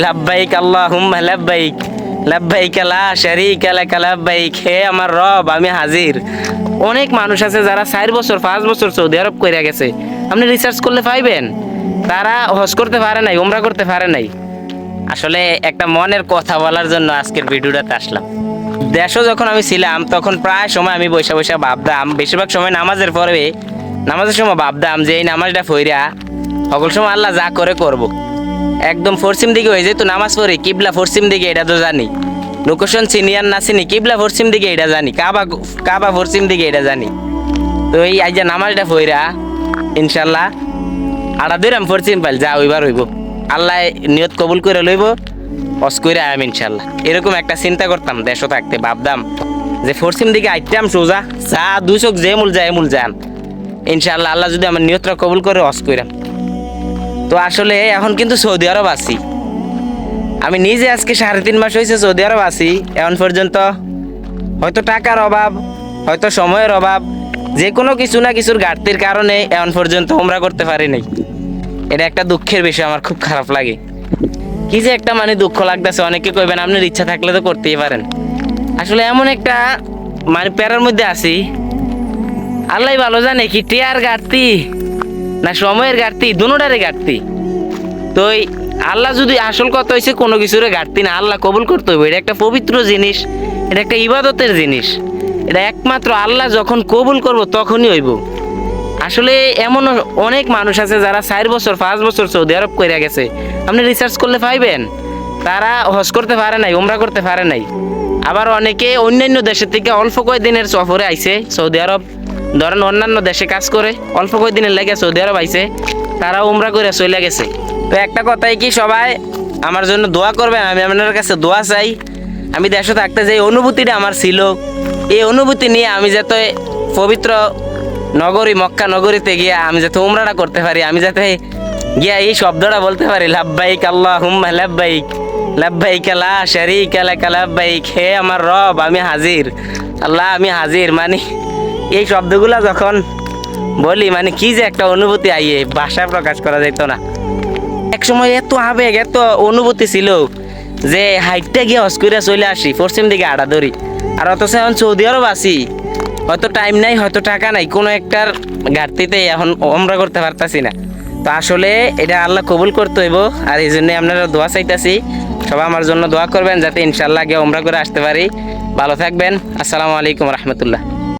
লাব্বাইক, আল্লাহুম্মা লাব্বাইক। লাব্বাইক, লা শারীকা লাকা, লাব্বাইক। হে আমার রব, আমি হাজির। অনেক মানুষ আছে যারা চার বছর, পাঁচ বছর সৌদি আরব কইরা গেছে। আপনি রিসার্চ করলে পাইবেন। তারা হজ করতে পারে নাই, উমরা করতে পারে নাই। আসলে একটা মনের কথা বলার জন্য আজকের ভিডিওটাতে আসলাম। দেশও যখন আমি ছিলাম, তখন প্রায় সময় আমি বৈশা বৈশা ভাবতাম, বেশিরভাগ সময় নামাজের পরে, নামাজের সময় ভাবতাম যে এই নামাজটা ফইরা সকল সময় আল্লাহ যা করে করব। একদম পশ্চিম দিকে হয়ে যেত নামাজ পড়ে, কিবলা পশ্চিম দিকে, এটা তো জানি। লোকেশন সিনিয়র না চিনি কিবলা পশ্চিম দিকে, এটা জানি। কাবা কাবা পশ্চিম দিকে, এটা জানি। তো এই আজ নামাজটা ফইরা ইনশাল্লাহ, আড়া দিলাম পশ্চিম পাইল, যা ওইবার হইব। আল্লাহ নিয়ত কবুল করে লইব, অস করে আয়াম ইনশাল্লাহ। এরকম একটা চিন্তা করতাম দেশও থাকতে ভাবতাম, যে পশ্চিম দিকে আইতাম সোজা, যা চোখ যে মূল যায় মূল যান। ইনশাল্লাহ আল্লাহ যদি আমার নিয়তটা কবুল করে, অস কইরাম তো আসলে এখন কিন্তু সৌদি আরব আছি। আমি নিজে আজকে সাড়ে তিন মাস হয়েছে সৌদি আরব আছি। এখন পর্যন্ত হয়তো টাকার অভাব, হয়তো সময়ের অভাব, যে কোনো কিছু না কিছুর ঘাটতির কারণে এখন পর্যন্ত উমরা করতে পারি নাই। এটা একটা দুঃখের বিষয়, আমার খুব খারাপ লাগে। কি যে একটা মানে দুঃখ লাগতেছে, অনেকে কইবেন আপনার ইচ্ছা থাকলে তো করতেই পারেন। আসলে এমন একটা মানে প্যারার মধ্যে আছি। আল্লাহ ভালো জানে কি, টিয়ার ঘাটতি। না সময়ের ঘাটতি দুটারে ঘাটতি। তো আল্লাহ যদি আসল কথা হয়েছে কোনো কিছুরে ঘাটতি না। আল্লাহ কবুল করতে হবে এটা একটা পবিত্র জিনিস, এটা একটা ইবাদতের জিনিস। এটা একমাত্র আল্লাহ যখন কবুল করব, তখনই হইব। আসলে এমন অনেক মানুষ আছে যারা চার বছর, পাঁচ বছর সৌদি আরব কইরা গেছে। আপনি রিসার্চ করলে পাইবেন। তারা হজ করতে পারে নাই, উমরা করতে পারে নাই। আবার অনেকে অন্যান্য দেশের থেকে অল্প কয়েকদিনের সফরে আইছে সৌদি আরব। ধরেন অন্যান্য দেশে কাজ করে, অল্প কয়েকদিনের লেগে সৌদি আরব আইছে তারা উমরা করে চলে গেছে। তো একটা কথাই কি সবাই, আমার জন্য দোয়া করবেন, আমি আপনার কাছে দোয়া চাই। আমি দেশে থাকতে যে অনুভূতিটা আমার ছিল, এই অনুভূতি নিয়ে আমি যাতে পবিত্র নগরী, মক্কা নগরীতে গিয়া আমি যাতে উমরাটা করতে পারি, আমি যাতে গিয়া এই শব্দটা বলতে পারি লাভবাইক আল্লাহ হুম্মা লাভবাইক লাভবাইক লা শারীকা লাকা লাভবাইক হে আমার রব, আমি হাজির, আল্লাহ, আমি হাজির। মানে এই শব্দগুলা যখন বলি মানে কি যে একটা অনুভূতি আইয়ে ভাষা প্রকাশ করা যেত না। এক সময় এত আবেগ, এত অনুভূতি ছিল যে হাইটটা গিয়ে হস্কুরে চলে আসি, পশ্চিম দিকে আড়া ধরি। আর অথচ এখন সৌদি আরব আছি হয়তো টাইম নাই, হয়তো টাকা নাই, কোনো একটার ঘাটতিতে এখন আমরা করতে পারতাছি না। তো আসলে এটা আল্লাহ কবুল করতে হইব, আর এই জন্য আপনারা দোয়া চাইতাছি। সবাই আমার জন্য দোয়া করবেন, যাতে ইনশাল্লাহ গিয়ে আমরা করে আসতে পারি। ভালো থাকবেন। আসসালামু আলাইকুম রহমতুল্লাহ।